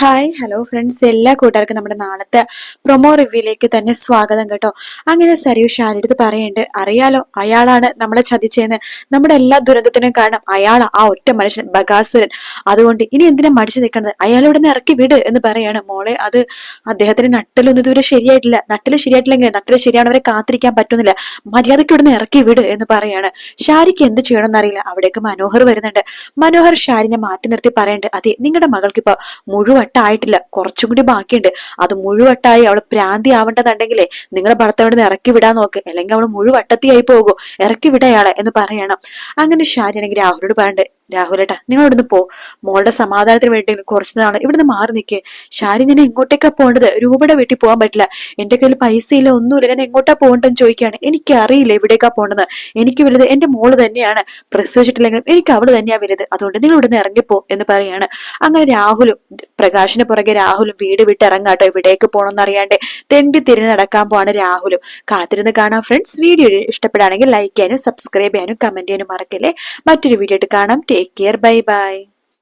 Hi hello friends എല്ലാ കൂട്ടുകാർക്കും നമ്മുടെ നാളത്തെ പ്രൊമോ റിവ്യൂയിലേക്ക് തന്നെ സ്വാഗതം കേട്ടോ. അങ്ങനെ സരീവ് ഷാനിടുത്ത് പറയുന്നുണ്ട് അറിയാലോ അയാളാണ് നമ്മളെ ചതിച്ചതെന്ന് നമ്മുടെ എല്ലാ ദുരന്തത്തിനും കാരണം അയാളാ ആ ഒറ്റ മനുഷ്യൻ ബഗാസുരൻ. അതുകൊണ്ട് ഇനി എന്തിനാ മടിച്ചു നിൽക്കണത്? അയാൾ ഇവിടെ നിന്ന് ഇറക്കി വിട് എന്ന് പറയാണ്. മോളെ അത് അദ്ദേഹത്തിന് നട്ടലൊന്നും ഇതുവരെ ശരിയായിട്ടില്ല. നട്ടൽ ശരിയായിട്ടില്ലെങ്കിൽ നട്ടൽ ശരിയാണവരെ കാത്തിരിക്കാൻ പറ്റുന്നില്ല. മര്യാദയ്ക്ക് ഇവിടെ ഇറക്കി വിട് എന്ന് പറയാണ്. ഷാരിക്ക് എന്ത് ചെയ്യണമെന്ന് അറിയില്ല. അവിടേക്ക് മനോഹർ വരുന്നുണ്ട്. മനോഹർ ഷാരിനെ മാറ്റി നിർത്തി പറയുന്നുണ്ട് അതെ നിങ്ങളുടെ മകൾക്ക് ഇപ്പൊ മുഴുവട്ടായിട്ടില്ല കുറച്ചും കൂടി ബാക്കിയുണ്ട്. അത് മുഴുവട്ടായി അവൾ പ്രാന്തി ആവേണ്ടതുണ്ടെങ്കിലേ നിങ്ങളുടെ ഭർത്താവിടെ നിന്ന് ഇറക്കി വിടാൻ നോക്ക്. അല്ലെങ്കിൽ അവൾ മുഴുവട്ടത്തിയായി പോകും. ഇറക്കി വിടയാളെ എന്ന് പറയണം. അങ്ങനെ ഷാരിയാണെങ്കിൽ രാഹുലോട് പറയണ്ടേ രാഹുലേട്ടാ നിങ്ങൾ ഇവിടുന്ന് പോ. മോളുടെ സമാധാനത്തിന് വേണ്ടി കുറച്ച് നാൾ ഇവിടുന്ന് മാറി നിൽക്കേ ഷാരി ഞാൻ എങ്ങോട്ടേക്കാ പോകേണ്ടത് രൂപയുടെ വീട്ടിൽ പോകാൻ പറ്റില്ല. എന്റെ കയ്യിൽ പൈസ ഇല്ല ഒന്നുമില്ല. ഞാൻ എങ്ങോട്ടാ പോകണ്ടെന്ന് ചോദിക്കുകയാണ്. എനിക്ക് അറിയില്ല എവിടേക്കാ പോകേണ്ടത് എനിക്ക് വലുത് എന്റെ മോൾ തന്നെയാണ്. പ്രസവിച്ചിട്ടില്ലെങ്കിലും എനിക്ക് അവൾ തന്നെയാ വലുത്. അതുകൊണ്ട് നിങ്ങൾ ഇവിടുന്ന് ഇറങ്ങിപ്പോ എന്ന് പറയാണ്. അങ്ങനെ രാഹുലും പ്രകാശിന് പുറകെ രാഹുലും വീട് വിട്ട് ഇറങ്ങാട്ടോ. ഇവിടേക്ക് പോകണമെന്ന് അറിയാണ്ട് തെണ്ടി തിരി നടക്കാൻ പോവാണ് രാഹുലും. കാത്തിരുന്ന് കാണാം ഫ്രണ്ട്സ് വീഡിയോ ഇഷ്ടപ്പെടുകയാണെങ്കിൽ ലൈക്ക് ചെയ്യാനും സബ്സ്ക്രൈബ് ചെയ്യാനും കമന്റ് ചെയ്യാനും മറക്കല്ലേ. മറ്റൊരു വീഡിയോ ആയിട്ട് കാണാം. Take care. Bye bye.